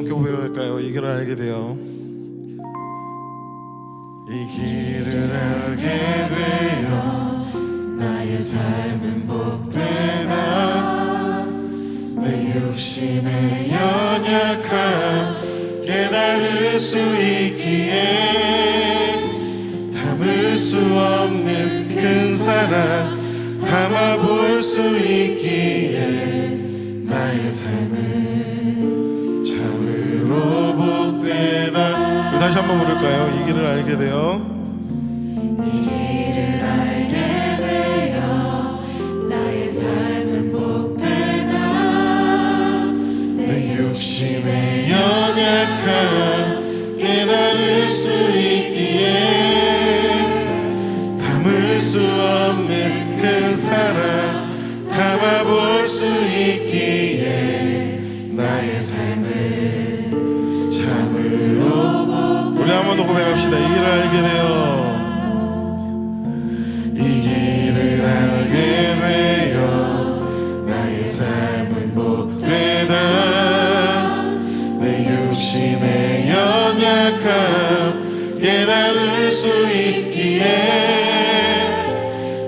함께 고백할까요? 이 길을 알게 되어 이 길을 알게 되어 나의 삶은 복되다. 내 육신의 연약함 깨달을 수 있기에 담을 수 없는 큰 사랑 담아볼 수 있기에 나의 삶은 한번 부를까요? 이 길을 알게 되어 이 길을 알게 되어 나의 삶은 복되다. 내 육신의 연약함 깨달을 수 있기에 담을 수 없는 큰 사랑 담아볼 수 있기에 나의 삶을 우리 한번 더 고백합시다. 이 길을 알게 되어 이 길을 알게 되어 나의 삶은 복되다 내 육신의 연약함 깨달을 수 있기에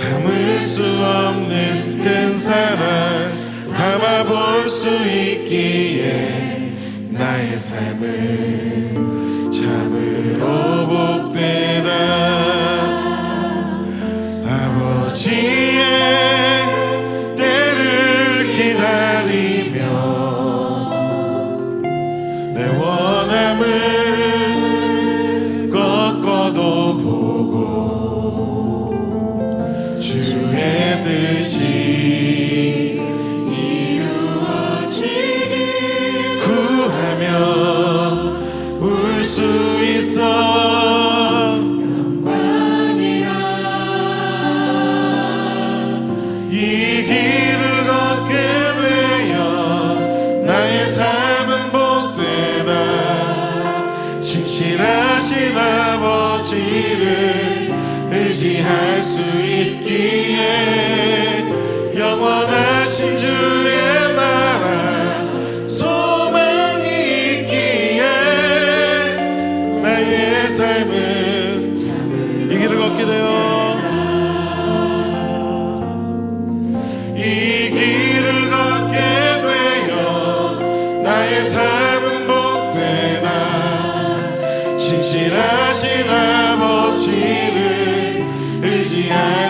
담을 수 없는 큰 사랑 담아볼 수 있기에 나의 삶은 참으로 복되다. 아버지 의지할 수 있기에 영원하신 주 의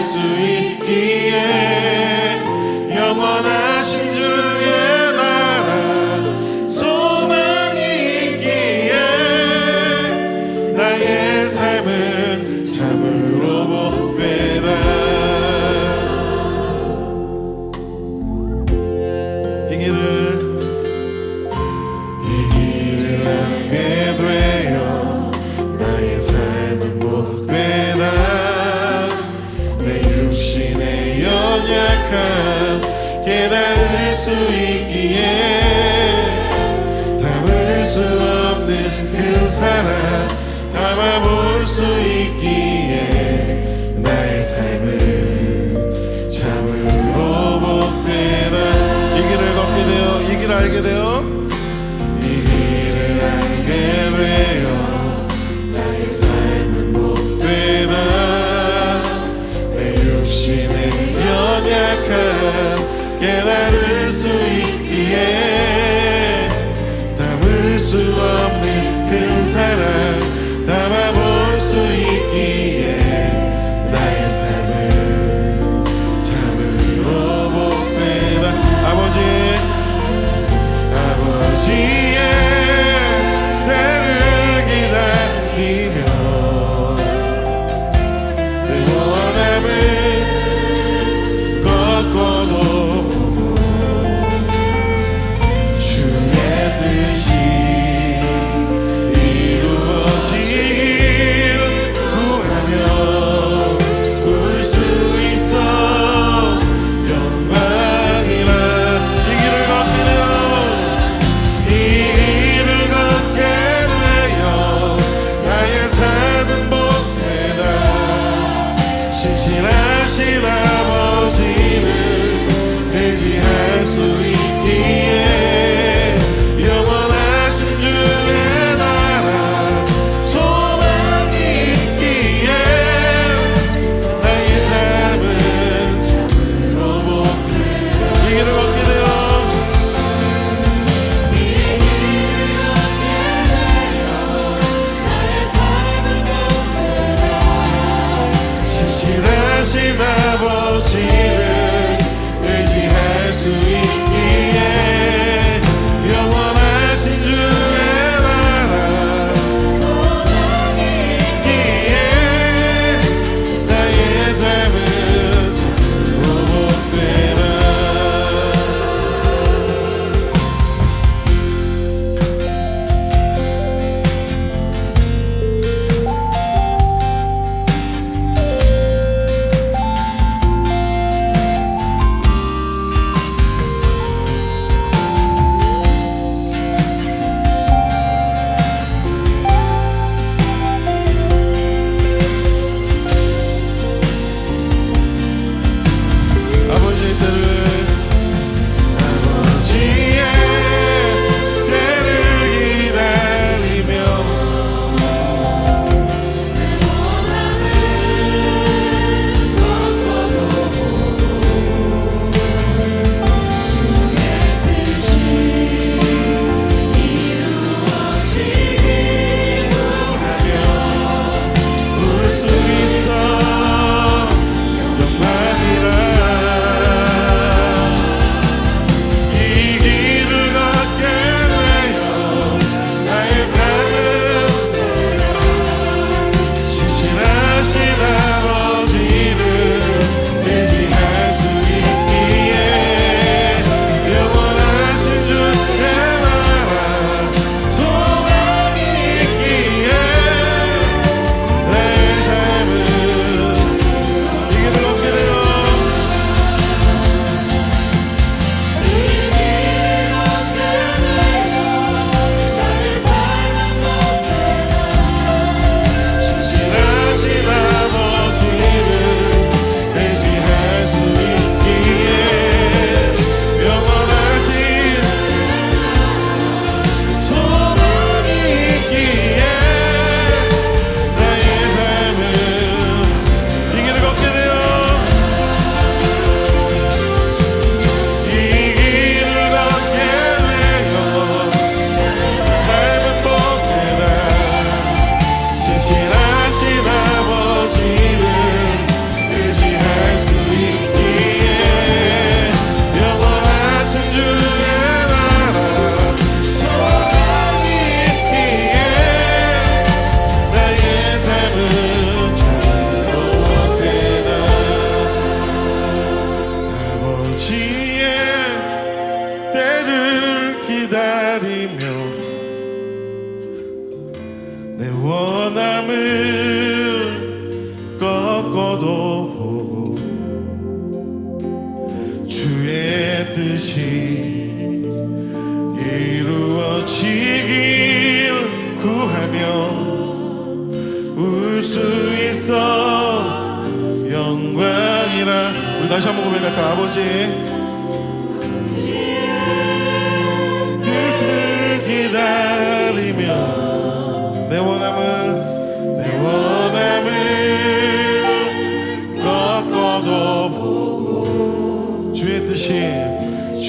큰 뜻이 이루어지길 구하며 울 수 있어 영광이라. 우리 다시 한번 고백할까 아버지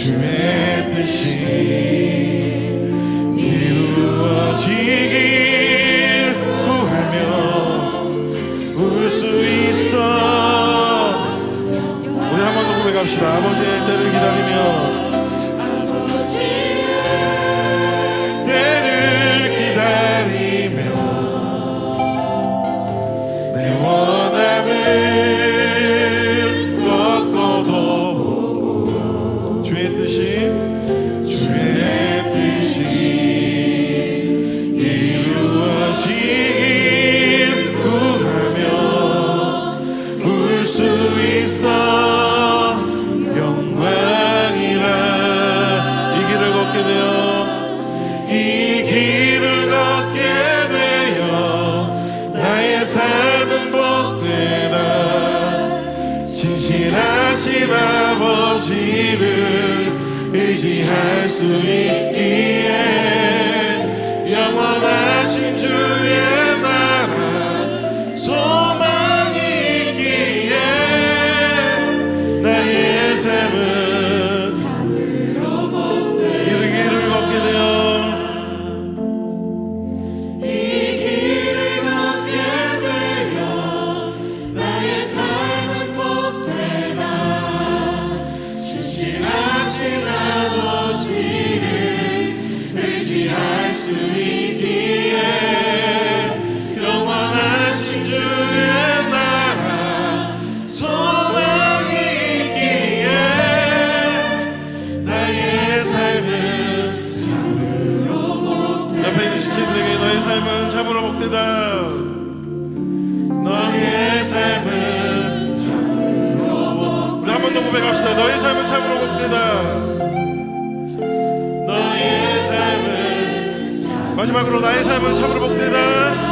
주의 뜻이 이루어지길 구하며 울 수 있어. 우리 한 번 더 고백합시다. 아버지의 때 아버지를 의지할 수 있기에 의지할 수 있기에 영원하신 주의 나라 소망이 있기에 나의 삶은 옆에 있는 지체들에게 너의 삶은 참으로 복되다. 너의 삶은 참으로 복 우리 한 번 더 고백합시다. 너의 삶은 참으로 복되다 마지막으로 나의 삶은 참으로 복되다